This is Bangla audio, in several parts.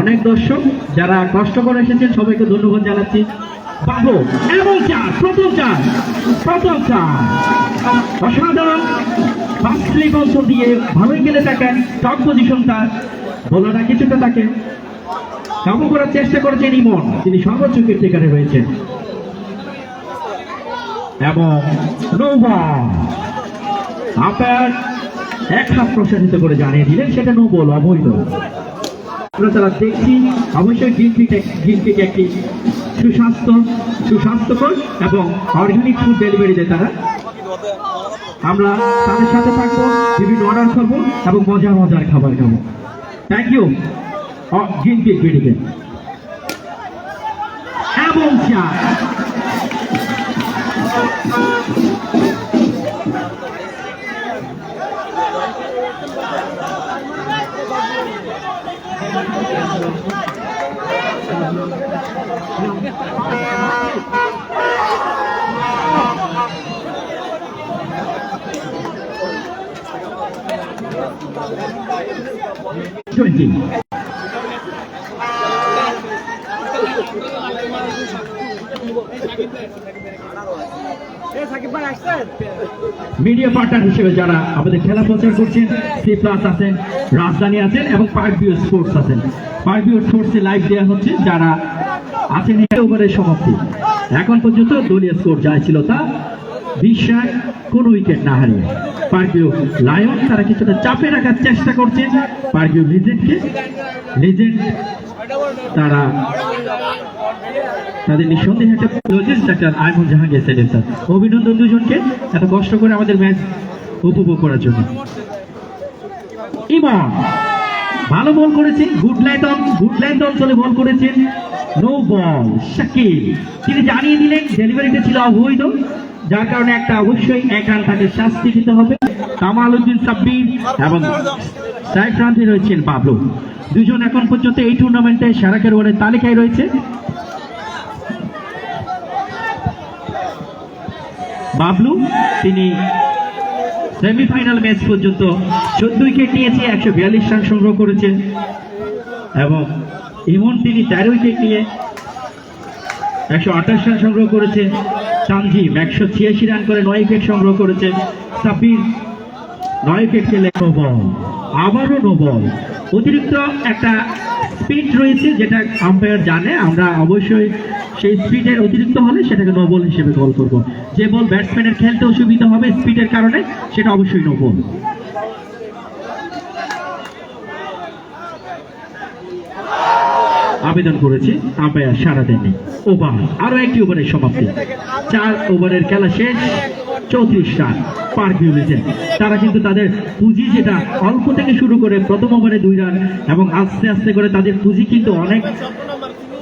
অনেক দর্শক যারা কষ্ট করে এসেছেন, সবাইকে ধন্যবাদ জানাচ্ছি। বাবু এবং চার, প্রথম চার, প্রথম অসাধারণ। ফার্স্ট দিয়ে ভালোই গেলে থাকেন টপ পজিশন তার কিছুটা তাকে কাবু করার চেষ্টা করেছেন ইমন। তিনি সর্বোচ্চ কীর্তিকারে রয়েছেন। এবং এক হাত প্রসারিত করে জানিয়ে দিলেন, সেটা নো বল অবৈধ যারা দেখছি, অবশ্যই গ্রিন ফিট একটি সুস্বাস্থ্য সুস্বাস্থ্যকর এবং অর্গানিক ফুড ডেলিভারি দেয় তারা আমরা তাদের সাথে থাকব, বিভিন্ন অর্ডার করব এবং মজার মজার খাবার খাব। থ্যাংক ইউ ফিট মেডিকেল এবং চা টোয়েন্টি মিডিয়া পার্টনার হিসেবে যারা আমাদের খেলা প্রচার করছেন সি প্লাস আছেন, রাজধানী আছেন এবং পার্ক ভিউ স্পোর্টস আছেন। পার্ক ভিউ স্পোর্টসে লাইভ দেওয়া হচ্ছে যারা আছেন ওভারের সমাপ্তি। এখন পর্যন্ত দলীয় স্কোর যা ছিল তা বিশ্বাস কোন উইকেট না হারিয়ে। পার্ক ভিউ লায়ন তারা কিছুটা চাপে রাখার চেষ্টা করছেন। পার্ক ভিউ লিজেন্ডকে লিজেন্ড তারা তাদের নিঃসন্দেহে একটা লজিস্ট ডাক্তার আইমন জাহাঙ্গীর সেলিম স্যার। অভিনন্দন দুজনকে এত কষ্ট করে আমাদের ম্যাচ উপভোগ করার জন্য। ইমন ভালো বল করেছেন, গুড লাইন গুড লাইন অঞ্চলে বল করেছেন নো বল, শাকিল। তিনি জানিয়ে দিলেন ডেলিভারিটা ছিল অবৈধ, যার কারণে একটা অবশ্যই এক রান তাকে শাস্তি দিতে হবে। কামাল উদ্দিন সাব্বির এবং সাইড প্রান্তে রয়েছেন বাবলু দুজন এখন পর্যন্ত এই টুর্নামেন্টে সেরা খেলোয়াড়ের তালিকায় রয়েছে। বাবলু, তিনি সেমিফাইনাল ম্যাচ পর্যন্ত চোদ্দ উইকেট নিয়েছে, একশো বিয়াল্লিশ রান সংগ্রহ করেছে এবং ইমন, তিনি তেরো উইকেট নিয়ে একশো আঠাশ রান সংগ্রহ করেছে তানজিম একশো ছিয়াশি রান করে নয় উইকেট সংগ্রহ করেছে সাবির নয় উইকেট খেলে নো বল আবারও নো বল অতিরিক্ত একটা স্পিড রয়েছে, যেটা আম্পায়ার জানে, আমরা অবশ্যই সেই স্পিডের অতিরিক্ত হলে সেটাকে নো বল হিসেবে গোল করব। যে বল ব্যাটসম্যানের খেলতে অসুবিধা হবে স্পিডের কারণে, সেটা অবশ্যই নো বল আবেদন করেছে আম্পায়ার সারা দেননি। ওভার, আরও একটি ওভারের সমাপ্তি। চার ওভারের খেলা শেষ। চৌত্রিশ রান পার্ক লিজেন্ড তারা কিন্তু তাদের পুঁজি যেটা অল্প থেকে শুরু করে প্রথম ওভারে দুই রান এবং আস্তে আস্তে করে তাদের পুঁজি কিন্তু অনেক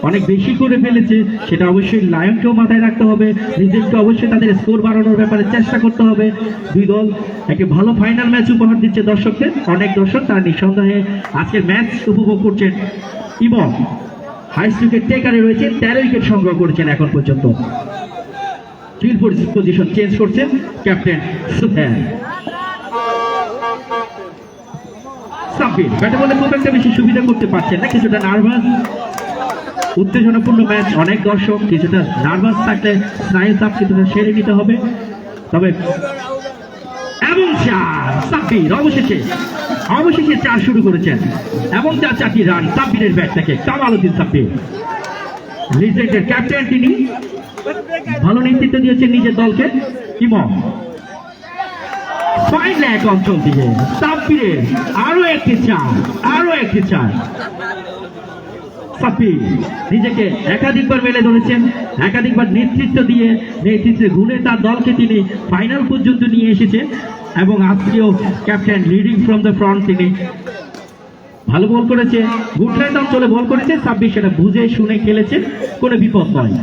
অনেক বেশি করে ফেলেছে। সেটা অবশ্যই লায়নকেও মাথায় রাখতে হবে। নিজেকে অবশ্যই তাদের স্কোর বাড়ানোর ব্যাপারে চেষ্টা করতে হবে। দুই দল একটি ভালো ফাইনাল ম্যাচ উপহার দিচ্ছে দর্শকদের অনেক দর্শক তারা নিঃসন্দেহে আজকের ম্যাচ উপভোগ করছেন। ইমন হাই উইকেট টেকারে রয়েছে, তেরো উইকেট সংগ্রহ করেছেন এখন পর্যন্ত। ফিল্ড পজিশন চেঞ্জ করছেন ক্যাপ্টেন সুফেন সাব্বির ব্যাটে বলে খুব একটা বেশি সুবিধা করতে পারছেন না, কিছুটা নার্ভাস উত্তেজনাপূর্ণ ম্যাচ অনেক দর্শক, কিছুটা নার্ভাস থাকলে স্নায়ু চাপ কিছুটা সেরে নিতে হবে। তবে এবং চার সাব্বির অবশেষে অবশেষে চার শুরু করেছেন। এবং চার চারটি রান সাব্বিরের ব্যাট থেকে। কামাল উদ্দিন সাব্বির লিজেন্ডের ক্যাপ্টেন তিনি। ভালো নেতৃত্ব দিয়েছেন নিজের দলকে। ইমন এক অঞ্চল দিয়ে সাব্বিরের আরও একটি চার, আরও একটি চার। সাব্বির নিজেকে একাধিকবার মেলে ধরেছেন, একাধিকবার নেতৃত্ব দিয়ে নেতৃত্বে গুণে তার দলকে তিনি ফাইনাল পর্যন্ত নিয়ে এসেছেন এবং আজকেও captain leading from the front তিনি ভালো বল করেছে, গুড লাইন অঞ্চলে বল করেছে। সাব্বির সেটা বুঝে শুনে খেলেছে কোনো বিপদ নয়।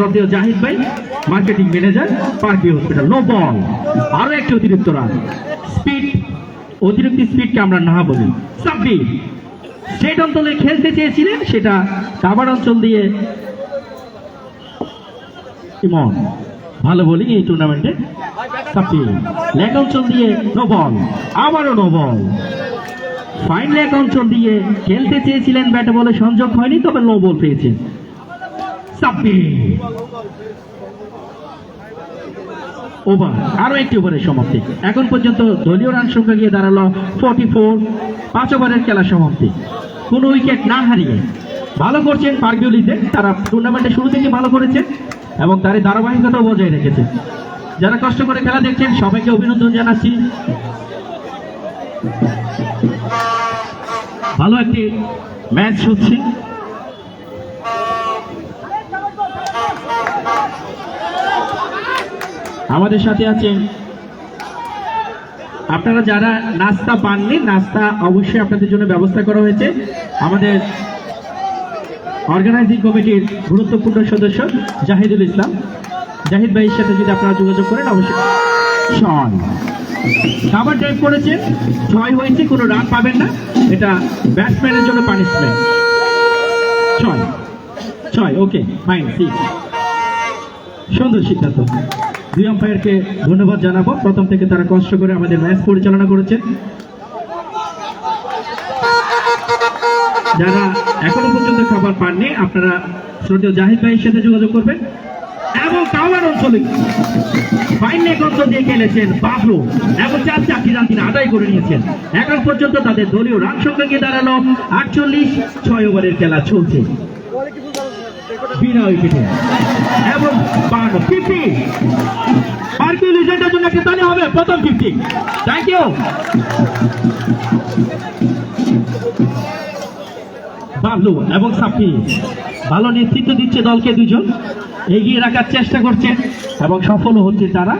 শ্রদ্ধেয় জাহিদ ভাই মার্কেটিং ম্যানেজার পার্কি হসপিটাল নো বল আরও একটি অতিরিক্ত রান। স্পিড অতিরিক্ত স্পিডকে আমরা না বলি। সাব্বির স্টেট অঞ্চলে খেলতে চেয়েছিলেন, সেটা কাবার অঞ্চল দিয়ে ইমন। ভালো বলি এই টুর্নামেন্টে সাপ্পি লেগ অঞ্চল দিয়ে নো বল আবারও নো বল ফাইন লেগ অঞ্চল দিয়ে খেলতে চেয়েছিলেন ব্যাটে বলে সংযোগ হয়নি, তবে নো বল পেয়েছেন। সাপ্পি ওভার, আরও একটি ওভারের সমাপ্তি। এখন পর্যন্ত দলীয় রান সংখ্যা গিয়ে দাঁড়াল ফোর্টি ফোর পাঁচ ওভারের খেলা সমাপ্তি। কোনো উইকেট না হারিয়ে ভালো করছেন পার্কিউলিতে তারা টুর্নামেন্টের শুরু থেকে ভালো করেছে এবং তার ধারাবাহিকতাও বজায় রেখেছে। যারা কষ্ট করে খেলা দেখছেন, সবাইকে অভিনন্দন জানাচ্ছি। ভালো একটি ম্যাচ হচ্ছে। আমাদের সাথে আছেন। আপনারা যারা নাস্তা পাননি, নাস্তা অবশ্যই আপনাদের জন্য ব্যবস্থা করা হয়েছে। আমাদের অর্গানাইজিং কমিটির গুরুত্বপূর্ণ সদস্য জাহিদুল ইসলাম। জাহিদ ভাইয়ের সাথে যদি আপনারা যোগাযোগ করেন, অবশ্যই। ছয় খাবার ড্রাইভ করেছে ছয় হয়েছে, কোনো রান পাবেন না। এটা ব্যাটসম্যানের জন্য পানিশমেন্ট ছয় ছয় ওকে ফাইন ঠিক সুন্দর সিদ্ধান্ত। দুই আম্পায়ারকে ধন্যবাদ জানাব। প্রথম থেকে তারা কষ্ট করে আমাদের ম্যাচ পরিচালনা করেছেন। যারা এখনও পর্যন্ত খাবার পাননি, আপনারা শ্রদ্ধেয় জাহিদ ভাইয়ের সাথে যোগাযোগ করবেন। এবং কাওয়ার অঞ্চলে ফাইন লেগ দিয়ে খেলেছেন বাবলু এবং চার চারটি রান তিনি আদায় করে নিয়েছেন। এখন পর্যন্ত তাদের দলীয় রান সংখ্যা গিয়ে দাঁড়াল আটচল্লিশ, ছয় ওভারের খেলা চলছে। বিনা উইকেটে। এবং বান্ন ফিফটি থ্যাংক ইউ বাবলু এবং সাফি। ভালো নেতৃত্ব দিচ্ছে দলকে দুজন। এগিয়ে রাখার চেষ্টা করছেন এবং সফল হচ্ছে তারা।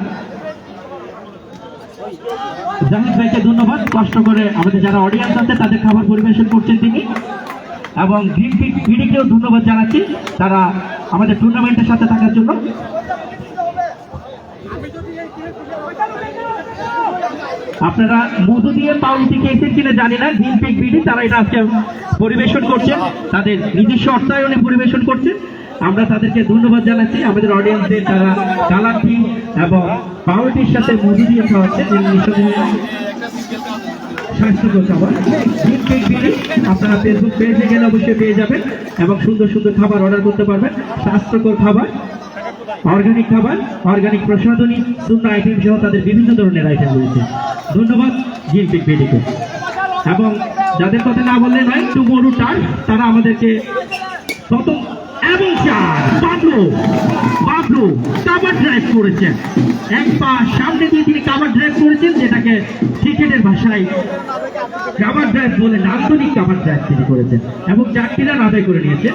জাহিদ ভাইকে ধন্যবাদ। কষ্ট করে আমাদের যারা অডিয়েন্স আছে, তাদের খাবার পরিবেশন করছেন তিনি। এবং গ্রিন পিডিকেও ধন্যবাদ জানাচ্ছি। তারা আমাদের টুর্নামেন্টের সাথে থাকার জন্য। আপনারা মধু দিয়ে পাউরুটি খেয়েছেন কিনা জানি না গ্রিন পিক বিডি তারা এটা আজকে পরিবেশন করছেন, তাদের নিজস্ব অর্থায়নে পরিবেশন করছেন। আমরা তাদেরকে ধন্যবাদ জানাচ্ছি, আমাদের অডিয়েন্সদের তারা কালার টি এবং পাউরুটির সাথে মধু দিয়ে খাওয়াচ্ছে স্বাস্থ্যকর খাবার। বিডি আপনারা ফেসবুক পেজে গেলে অবশ্যই পেয়ে যাবেন এবং সুন্দর সুন্দর খাবার অর্ডার করতে পারবেন। স্বাস্থ্যকর খাবার। অর্গানিক খাবার, অর্গানিক প্রসাধনী শূন্য আইটেম সহ তাদের বিভিন্ন ধরনের আইটেম রয়েছে। ধন্যবাদ জিনপিক বেডিকে। এবং যাদের কথা না বললে নয় টুমোরু টার তারা আমাদেরকে প্রথম এবং চার, বাবলু বাবলু কাভার ড্রাইভ করেছেন। এক পা সামনে দিয়ে তিনি কাভার ড্রাইভ করেছেন, যেটাকে ক্রিকেটের ভাষায় কাভার ড্রাইভ বলে নান্দনিক কাভার ড্রাইভ তিনি করেছেন। এবং রান আদায় করে নিয়েছেন।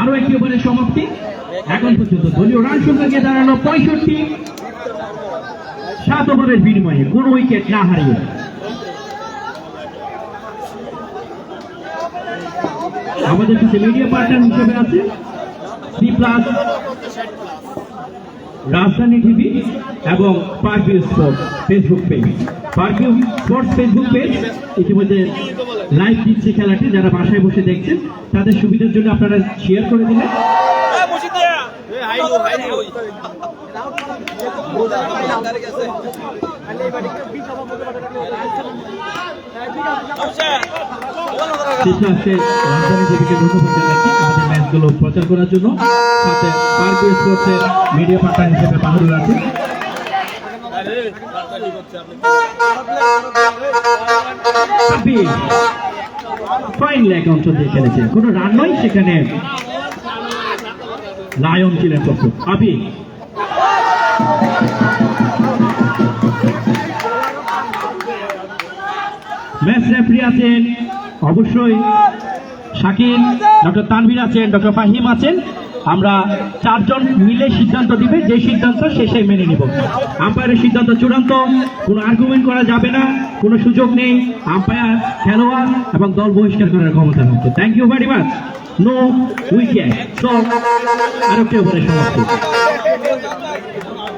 আরও একটি ওভারের সমাপ্তি। এখন পর্যন্ত দলীয় রান সংখ্যা গিয়ে দাঁড়ানো পঁয়ষট্টি। সাত ওভারের বিনিময়ে কোনো উইকেট না হারিয়ে। আমাদের কাছে মিডিয়া পার্টনার হিসেবে আছে সি প্লাস রাজধানী টিভি এবং পার্কিউ sports Facebook page পার্কিউ sports Facebook page ইতিমধ্যে লাইভ দিচ্ছে খেলাটি, যারা বাসায় বসে দেখছেন, তাদের সুবিধার জন্য আপনারা শেয়ার করে দিলেন প্রচার করার জন্য। সাথে মিডিয়া পার্টনার হিসেবে বাহাদুর আছে। ফাইন কোনো রান নয় সেখানে। লায়ন ছিলেন প্রথম আবি রেফারি আছেন, অবশ্যই শাকিল, ডক্টর তানভীর আছেন, ডক্টর ফাহিম আছেন। আমরা চারজন মিলে সিদ্ধান্ত দিবে, যে সিদ্ধান্ত শেষে মেনে নিব। আম্পায়ারের সিদ্ধান্ত চূড়ান্ত, কোনো আর্গুমেন্ট করা যাবে না, কোনো সুযোগ নেই। আম্পায়ার, খেলোয়াড় এবং দল বহিষ্কার করার ক্ষমতা রাখছে thank you very much no wicket so আরেকটি ওভারের সমাপ্তি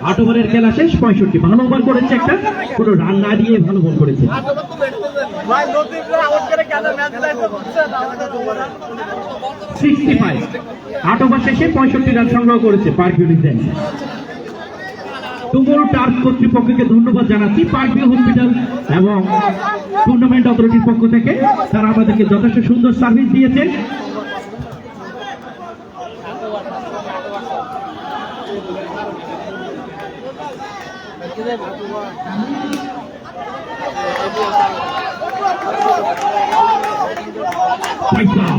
আট ওভারের খেলা শেষ পঁয়ষট্টি ভালো ওভার করেছে একটা কোনো রান না দিয়ে ভালো বল করেছে। সিক্সটি ফাইভ আট ওভার শেষে পঁয়ষট্টি রান সংগ্রহ করেছে পার্ক ভিউ তুমুল টার্ফ কর্তৃপক্ষকে ধন্যবাদ জানাচ্ছি পার্ক ভিউ হসপিটাল এবং টুর্নামেন্ট অথরিটির পক্ষ থেকে। তারা আমাদেরকে যথেষ্ট সুন্দর সার্ভিস দিয়েছেন ফাইসাল।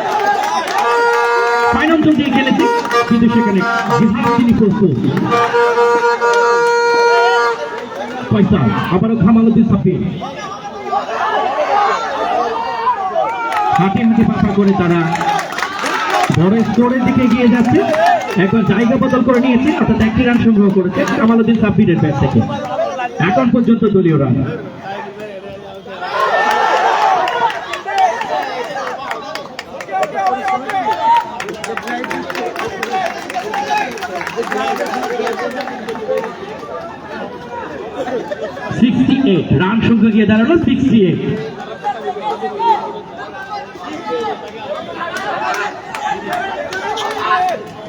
ফাইনাল দিয়ে খেলেছে, কিন্তু সেখানে তিনি প্রস্তুত পয়সা, আবারও খামালুদ্দিন সাফি হাতে হাতে পাপা করে তারা বড় স্কোরের দিকে এগিয়ে যাচ্ছে। একবার জায়গা বদল করে নিয়েছে, অর্থাৎ একটি রান সংগ্রহ করেছে কামালুদ্দিন সাব্বিরের ব্যাট থেকে। এখন পর্যন্ত দলীয় রান। সিক্সটি রান সংখ্যা গিয়ে দাঁড়াল সিক্সটি এইট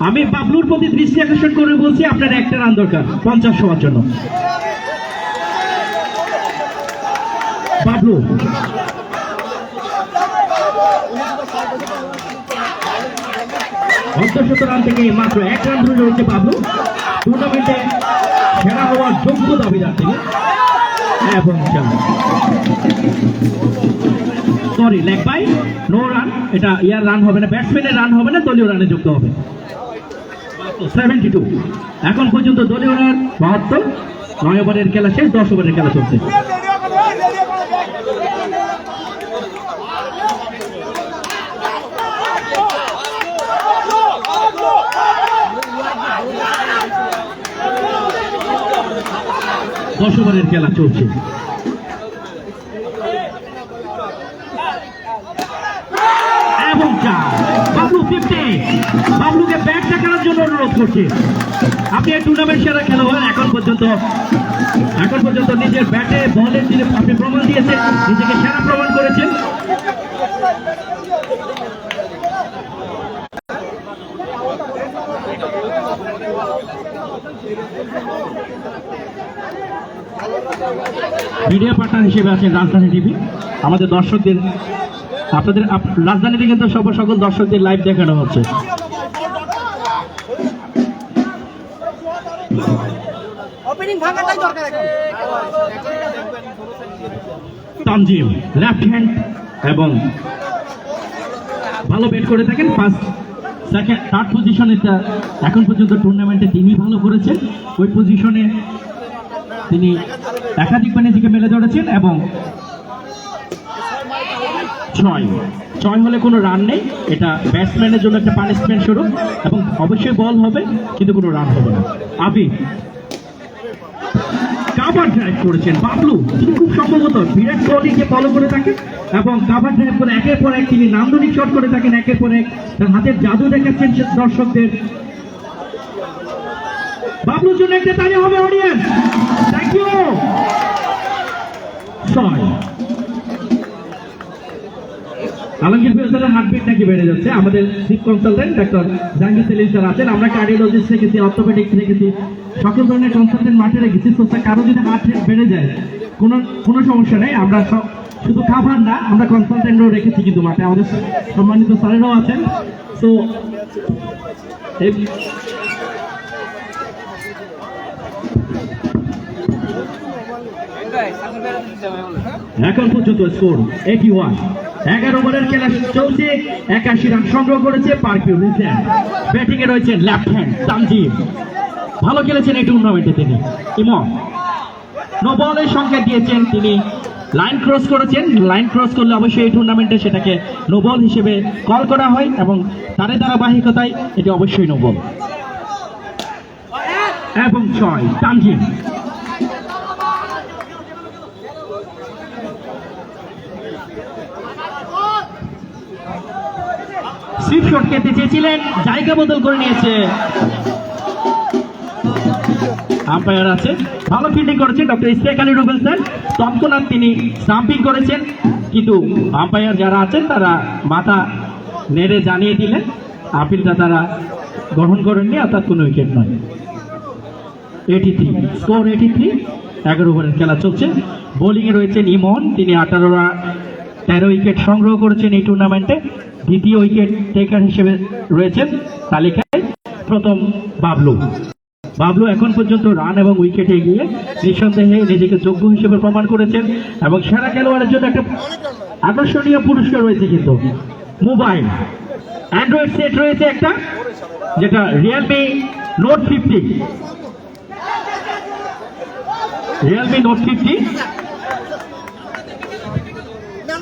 আমি বাবলুর প্রতি দৃষ্টি আকর্ষণ করে বলছি, আপনার একটা রান দরকার, পঞ্চাশ হওয়ার জন্য। বাবলু। অর্ধশত রান থেকে মাত্র এক রান ধরে রয়েছে বাবলু। টুর্নামেন্টে সেরা হওয়ার যোগ্য দাবিদার তিনি। Sorry leg bye no run এটা ইয়ার রান হবে না ব্যাটসম্যানের রান হবে না, দলীয় রানে যুক্ত হবে। সেভেন্টি টু এখন পর্যন্ত দলীয় রান বাহাত্তর। নয় ওভারের খেলা শেষ, দশ ওভারের খেলা চলছে। দশ ওভারের খেলা চলছে। এবং চার। বাবলু ফিফটি বাবলুকে ব্যাট দেখানোর জন্য অনুরোধ করছি। আপনি এই টুর্নামেন্ট সেরা খেলোয়াড় এখন পর্যন্ত এখন পর্যন্ত নিজের ব্যাটে বলে যিনি আপনি প্রমাণ দিয়েছেন, নিজেকে সেরা প্রমাণ করেছেন। মিডিয়া পার্টনার হিসেবে আছেন রাজধানী টিভি। আমাদের দর্শকদের আপনাদের আপ- রাজধানীতে কিন্তু সব সকল দর্শকদের লাইভ দেখানো হচ্ছে। তানজিম লেফট হ্যান্ড এবং ভালো ব্যাট করে থাকেন। ফার্স্ট সেকেন্ড থার্ড পজিশনে এখন পর্যন্ত টুর্নামেন্টে তিনি ভালো করেছেন। ওই পজিশনে তিনি একাধিকবার নিজেকে মেলে ধরেছেন এবং ছয়। ছয় হলে কোনো রান নেই। এটা ব্যাটসম্যানের জন্য একটা পানিশমেন্ট স্বরূপ এবং অবশ্যই বল হবে, কিন্তু কোনো রান হবে না। আবি কাভার ড্রাইভ করেছেন। বাবলু, তিনি খুব সম্ভবত বিরাট কোহলিকে ফলো করে থাকেন এবং কাভার ড্রাইভ করে একের পর এক তিনি নান্দনিক শট করে থাকেন, একের পর এক তার হাতের জাদু দেখাচ্ছেন দর্শকদের। বাবলুর জন্য একটা তালি হবে অডিয়েন্স ছয় আলমগীর ফেরদারের হার্টবিট নাকি বেড়ে যাচ্ছে আমাদের chief consultant doctor Jahangir Selim sir আছেন আমরা কার্ডিওলজিস্ট রেখেছি অর্থোপেডিক্স রেখেছি সকল ধরনের কনসালটেন্ট মাঠে রেখেছি তো কারও যদি হার্ট রেট বেড়ে যায় কোনো কোনো সমস্যা নেই আমরা সব শুধু খাবার না আমরা কনসালটেন্টও রেখেছি কিন্তু মাঠে আমাদের সম্মানিত স্যারেরাও আছেন তো এখন পর্যন্ত স্কোর এইটি ওয়ান এগারো ওভারের খেলা চলছে। একাশি রান সংগ্রহ করেছে পার্কিউ লিসেন ব্যাটিং এ রয়েছেন লেফট হ্যান্ড তানজিম। ভালো খেলেছেন এই টুর্নামেন্টে তিনি। ইমন নো বলের সংকেত দিয়েছেন তিনি। লাইন ক্রস করেছেন। লাইন ক্রস করলে অবশ্যই এই টুর্নামেন্টে সেটাকে নো বল হিসেবে কল করা হয় এবং তাদের ধারাবাহিকতায় এটি অবশ্যই নো বল। এবং ছয়, তানজিম। স্লিপ শট খেতে চেয়েছিলেন, জায়গা বদল করে নিয়েছে। আম্পায়ার আছে। ভালো ফিল্ডিং করেছেন ডক্টর ইস্তেক আলী রুবেল স্যার। তৎক্ষণাৎ তিনি স্টাম্পিং করেছেন। কিন্তু আম্পায়ার যারা আছেন, তারা মাথা নেড়ে জানিয়ে দিলেন আপিলটা তারা গ্রহণ করেননি অর্থাৎ কোনো উইকেট নয়। Eighty three score eighty three এগারো ওভারের খেলা চলছে। বোলিংয়ে রয়েছেন ইমন, তিনি আঠারো তেরো উইকেট সংগ্রহ করেছেন এই টুর্নামেন্টে দ্বিতীয় উইকেট টেকার হিসেবে রয়েছেন তালিকায় প্রথম বাবলু। বাবলু এখন পর্যন্ত রান এবং উইকেটে গিয়ে নিঃসন্দেহে নিজেকে যোগ্য হিসেবে প্রমাণ করেছেন এবং সেরা খেলোয়াড়ের জন্য একটা আকর্ষণীয় পুরস্কার রয়েছে কিন্তু। মোবাইল অ্যান্ড্রয়েড সেট রয়েছে একটা, যেটা Realme Note fifty Realme Note fifty না না স্যার মাত্র পাঁচ মিনিট আসবে আসলে এক ভিতরে আসছে সবাই আসছে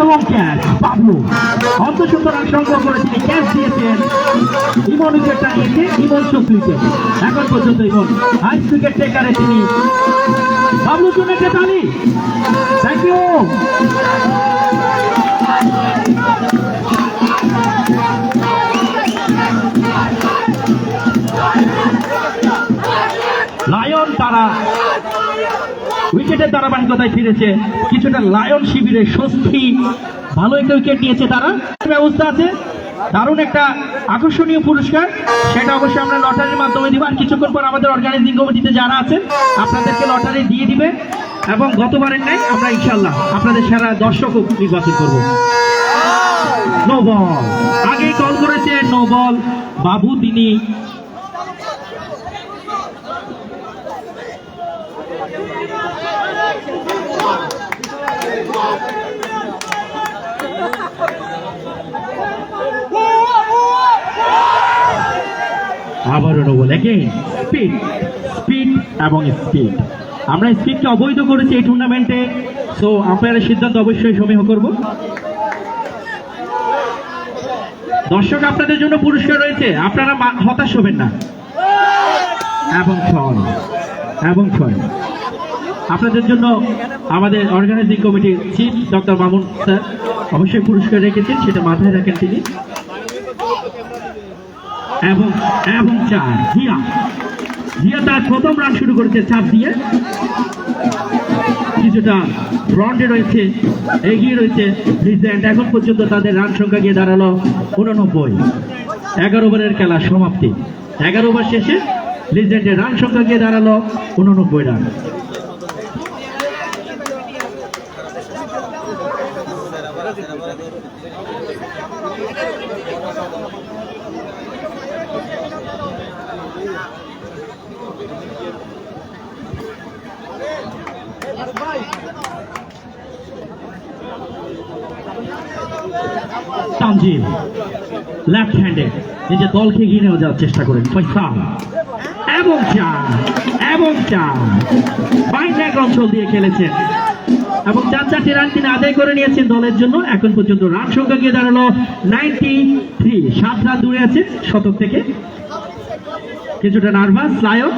এবং ক্যাচ, বাবলু। অন্তত রান সংগ্রহ করে তিনি ক্যাচ দিয়েছেন। ইমন উইকেটটা নিয়েছে ইমন চোখ উইকেট এখন পর্যন্ত ইমন। হাই উইকেট টেকারে তিনি। বাবলু একটা তালি। থ্যাংক ইউ লায়ন তারা। উইকেটের ধারাবাহিকতায় ফিরেছে। কিছুটা লায়ন শিবিরে স্বস্তি। ভালো একটা উইকেট নিয়েছে তারা। ব্যবস্থা আছে। দারুণ একটা আকর্ষণীয় পুরস্কার। সেটা অবশ্যই আমরা লটারির মাধ্যমে দিব। আর কিছুক্ষণ পর আমাদের অর্গানাইজিং কমিটিতে যারা আছেন, আপনাদেরকে লটারি দিয়ে দিবে। এবং গতবারের নাই আমরা ইনশাল্লাহ আপনাদের সেরা দর্শকও নির্বাচন করব। নো বল আগেই কল করেছে নো বল বাবু, তিনি আবারও ডবল এগেইন স্পিড স্পিড এবং স্পিড আমরা স্পিডকে অবৈধ করেছি এই টুর্নামেন্টে সো আম্পায়ারের সিদ্ধান্ত অবশ্যই সমীহ করব। দর্শক, আপনাদের জন্য পুরস্কার রয়েছে। আপনারা হতাশ হবেন না। এবং ছয়। এবং ছয়। আপনাদের জন্য আমাদের অর্গানাইজিং কমিটির চিফ ডক্টর মামুন স্যার অবশ্যই পুরস্কার রেখেছেন, সেটা মাথায় রাখেন তিনি। এবং এবং চার, জিয়া। জিয়া তার প্রথম রান শুরু করেছে চার দিয়ে। কিছুটা ফ্রন্টে রয়েছে, এগিয়ে রয়েছে লিজেন্ড এখন পর্যন্ত তাদের রান সংখ্যা গিয়ে দাঁড়াল উননব্বই। এগারো ওভারের খেলা সমাপ্তি। এগারো ওভার শেষে লিজেন্ডের রান সংখ্যা গিয়ে দাঁড়াল উননব্বই রান তানজিম লেফট হ্যান্ডে নিজের দলকে নিয়ে যাওয়ার চেষ্টা করেন। ফয়সাল এবং চার। এবং চার। বাইন এক অঞ্চল দিয়ে খেলেছেন। এবং চার চারটি রান তিনি আদায় করে নিয়েছেন দলের জন্য। এখন পর্যন্ত রান সংখ্যা গিয়ে দাঁড়াল নাইনটি থ্রি সাত রান দূরে আছে শতক থেকে। কিছুটা নার্ভাস লায়ন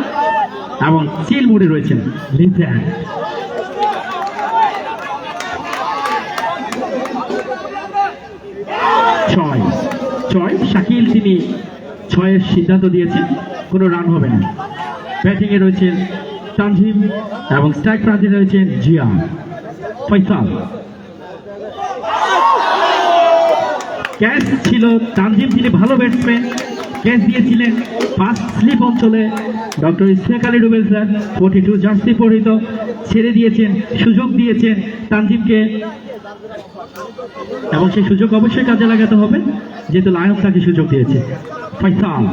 এবং চিল মুড়ে রয়েছেন। লিথ্যান্ড ছয়। ছয়, শাকিল তিনি ছয়ের সিদ্ধান্ত দিয়েছেন, কোনো রান হবে না। ব্যাটিংয়ে রয়েছেন তানজিম এবং স্ট্রাইক প্রান্তে রয়েছেন জিয়া। ফৈসাল ক্যাচ ছিল তানজিম তিনি ভালো ব্যাটসম্যান ক্যাচ দিয়েছিলেন ফার্স্ট স্লিপ অঞ্চলে। Doctor ইসফেক Ali Rubel sir, forty two jersey পরিহিত, ছেড়ে দিয়েছেন, সুযোগ দিয়েছেন তানজিমকে এবং সেই সুযোগ অবশ্যই কাজে লাগাতে হবে, যেহেতু লায়ন তাকে সুযোগ দিয়েছে। ফয়সাল।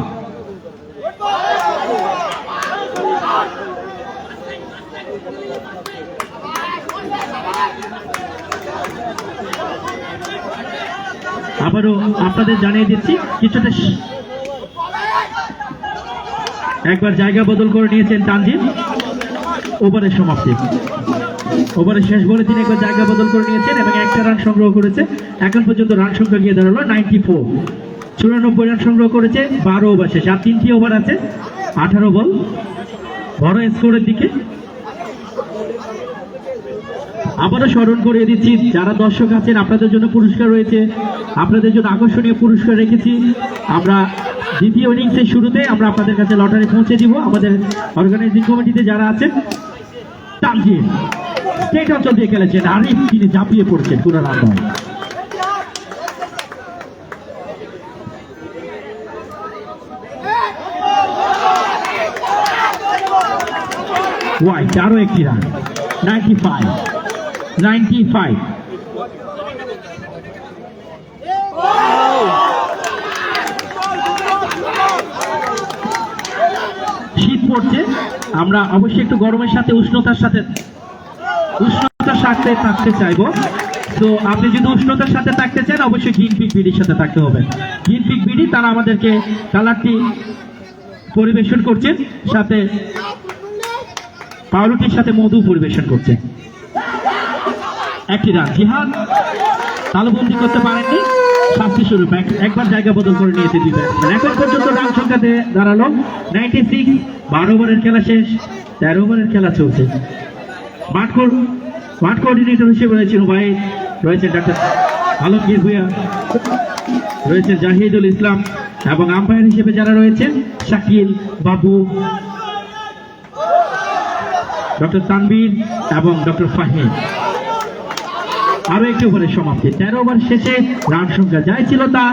আবারও আপনাদের জানিয়ে দিচ্ছি, কিছুটা একবার জায়গা বদল করে নিয়েছেন তানজিম। ওভারের সমাপ্তি। ওভারের শেষ বলে তিনি একবার জায়গা বদল করে নিয়েছেন এবং একটা রান সংগ্রহ করেছে। এখন পর্যন্ত রান সংখ্যা গিয়ে দাঁড়াল নাইনটি ফোর চুরানব্বই রান সংগ্রহ করেছে, বারো ওভার শেষ। আর তিনটি ওভার আছে, আঠারো বল। বড় স্কোরের দিকে। আবারও স্মরণ করিয়ে দিচ্ছি, যারা দর্শক আছেন, আপনাদের জন্য পুরস্কার রয়েছে। আপনাদের জন্য আকর্ষণীয় পুরস্কার রেখেছি। আমরা দ্বিতীয় ইনিংসের শুরুতে আমরা আপনাদের কাছে লটারি পৌঁছে দিব। আমাদের অর্গানাইজিং কমিটিতে যারা আছেন তানজিম স্টেট অঞ্চল দিয়ে খেলেছেন, আরিফ তিনি ঝাঁপিয়ে পড়ছেন পুরো রান নয় একটি রান নাইনটি ফাইভ শীত পড়ছে। আমরা অবশ্যই একটু গরমের সাথে, উষ্ণতার সাথে উষ্ণতার সাথে থাকতে চাইব। তো আপনি যদি উষ্ণতার সাথে থাকতে চান, অবশ্যই গ্রিন পিক বিডির সাথে থাকতে হবে। গ্রিন পিক বিডি তারা আমাদেরকে কালারটি পরিবেশন করছেন সাথে পাউরুটির সাথে মধু পরিবেশন করছে। একটি রান। জিহাদ তালুবন্দি করতে পারেননি। শাস্তি স্বরূপ। একবার জায়গা বদল করে নিয়েছে দুই ব্যাটসম্যান এখন পর্যন্ত রান সংখ্যা দিয়ে দাঁড়াল নাইনটি সিক্স বারো ওভারের খেলা শেষ। তেরো ওভারের খেলা চলছে। মাঠ কো- মাঠ কোঅর্ডিনেটর হিসেবে রয়েছেন ভাই রয়েছেন ডাক্তার আলমগীর ভুইয়া। রয়েছেন জাহিদুল ইসলাম এবং আম্পায়ার হিসেবে যারা রয়েছেন, শাকিল, বাবু, ডক্টর তানবীর এবং ডক্টর ফাহিম। আরও একটি ওভারের সমাপ্তি। তেরো ওভার শেষে রান সংখ্যা যাই ছিল তা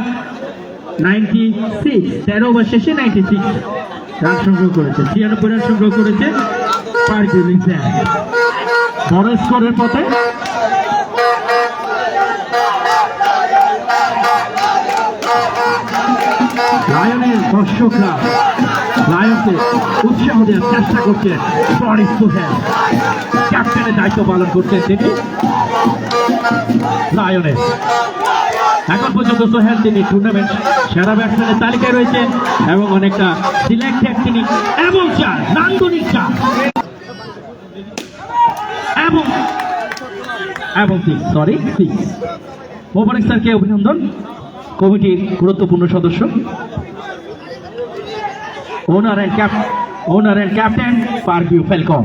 নাইনটি সিক্স তেরো ওভার শেষে নাইনটি সিক্স রান সংগ্রহ করেছে। ছিয়ানব্বই রান সংগ্রহ করেছে বড় স্কোরের পথে লায়নের দর্শকরা লায়নকে উৎসাহ দেওয়ার চেষ্টা বরিস সোহেল ক্যাপ্টেনের দায়িত্ব পালন করছেন তিনি। লায়নের। এখন পর্যন্ত সোহেল তিনি টুর্নামেন্ট সেরা ব্যাটসম্যানের তালিকায় রয়েছেন এবং অনেকটা সিলেক্টেড তিনি। এবং চার, নান্দনিক চার। এবং এবং সরি সিক্স মোবারক স্যারকে অভিনন্দন, কমিটির গুরুত্বপূর্ণ সদস্য। Owner and cap owner and captain পারভিউ ফেলকম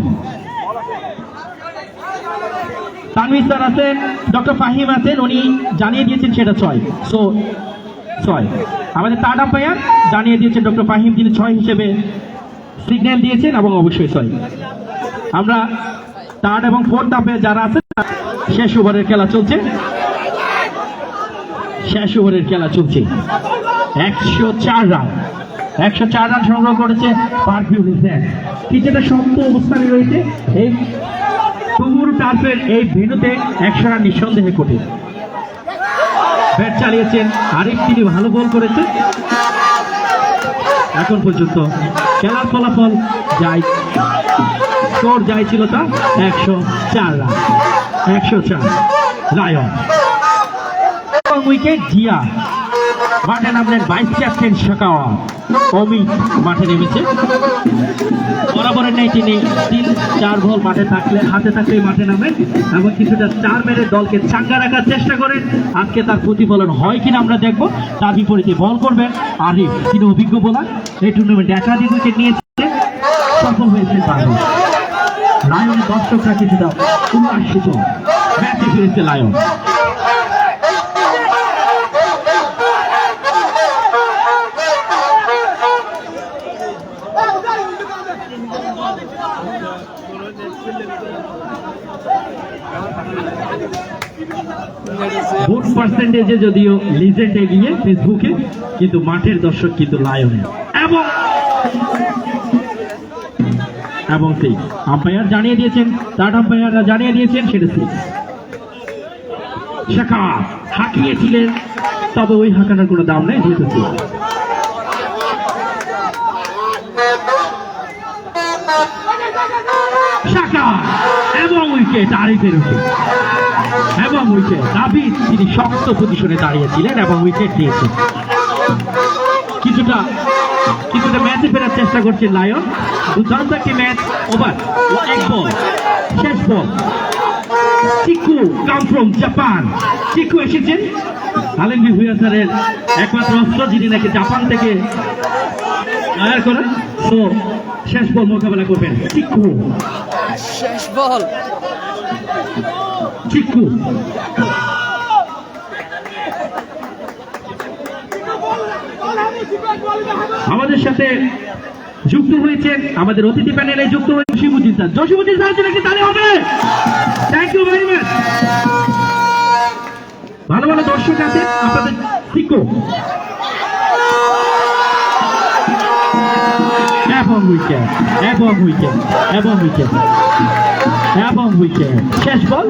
তানভীর স্যার আছেন, ডক্টর ফাহিম আছেন, উনি জানিয়ে দিয়েছেন সেটা ছয়। সো ছয়। আমাদের থার্ড আম্পায়ার জানিয়ে দিয়েছেন ডক্টর ফাহিম তিনি ছয় হিসেবে সিগন্যাল দিয়েছেন এবং অবশ্যই ছয়। আমরা থার্ড এবং ফোর্থ আম্পায়ার যারা আছেন, শেষ ওভারের খেলা চলছে। শেষ ওভারের খেলা চলছে। একশো চার রান। একশো চার রান সংগ্রহ করেছে পারফিউ কিছুটা শক্ত অবস্থানে রয়েছে। এই টার্ফের এই ভেনুতে একশো রান নিঃসন্দেহে কঠিন ব্যাট চালিয়েছেন আরিফ, তিনি ভালো বল করেছেন। এখন পর্যন্ত খেলার ফলাফল যাই স্কোর যাই ছিল তা একশো চার রান। একশো চার। এবং উইকেট জিয়া। মাঠে নামলেন ভাইস ক্যাপ্টেন শাকাওয়া। অমিত মাঠে নেমেছে। বরাবরের নেই তিনি তিন, চার বল মাঠে থাকলে হাতে থাকলেই মাঠে নামেন এবং কিছুটা চার মেরে দলকে চাঙ্গা রাখার চেষ্টা করেন। আজকে তার প্রতিফলন হয় কিনা আমরা দেখব। তার বিপরীতে বল করবেন আরিফ তিনি অভিজ্ঞ বোলার। এই টুর্নামেন্টে একাধিক উইকেট নিয়েছে সফল হয়েছেন পারভেজ লায়নের দর্শকরা কিছুটা উল্লাসিত। ম্যাচে ফিরেছে লায়ন। ভোট পার্সেন্টেজে যদিও লিজেন্ড এগিয়ে ফেসবুকে, কিন্তু মাঠের দর্শক কিন্তু লায়নে এবং এবং সেই আম্পায়ার জানিয়ে দিয়েছেন তার আম্পায়াররা জানিয়ে দিয়েছেন, সেটা সেই। শাখা হাঁকিয়েছিলেন, তবে ওই হাঁকানোর কোনো দাম নেই, যেহেতু six। শাখা এবং উইকেট আরিফের উইকেট এবং উইকেট দাবিদ তিনি শক্ত পজিশনে দাঁড়িয়েছিলেন এবং উইকেট দিয়েছেন। কিছুটা কিছুটা ম্যাচে ফেরার চেষ্টা করছে লায়ন দুর্দান্ত একটি ম্যাচ ওভার এক বল শেষ ball Chiku come from Japan Chiku এসেছেন। আলেঙ্গি ভুয়া স্যারের একমাত্র অস্ত্র, যিনি নাকি জাপান থেকে আয়ার করেন। তো শেষ বল মোকাবেলা করবেন। চিকু শেষ বল। আমাদের সাথে যুক্ত হয়েছেন আমাদের অতিথি প্যানেলে যুক্ত হয়েছে জসিমুদ্দিন স্যার। জসিমুদ্দিন স্যার কি তাহলে হবে? থ্যাংক ইউ ভেরি মাচ ভালো ভালো দর্শক আছে আপনাদের শিখো এবং উইকেট এবং উইকেট এবং উইকেট এবং উইকেট শেষ বল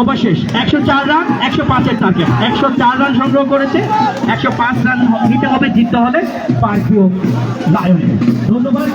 ওভার শেষ। একশো চার রান একশো পাঁচের টার্গেট একশো চার রান সংগ্রহ করেছে। একশো পাঁচ রান নিতে হবে, জিততে হবে। পার্কিও লায়ন ধন্যবাদ।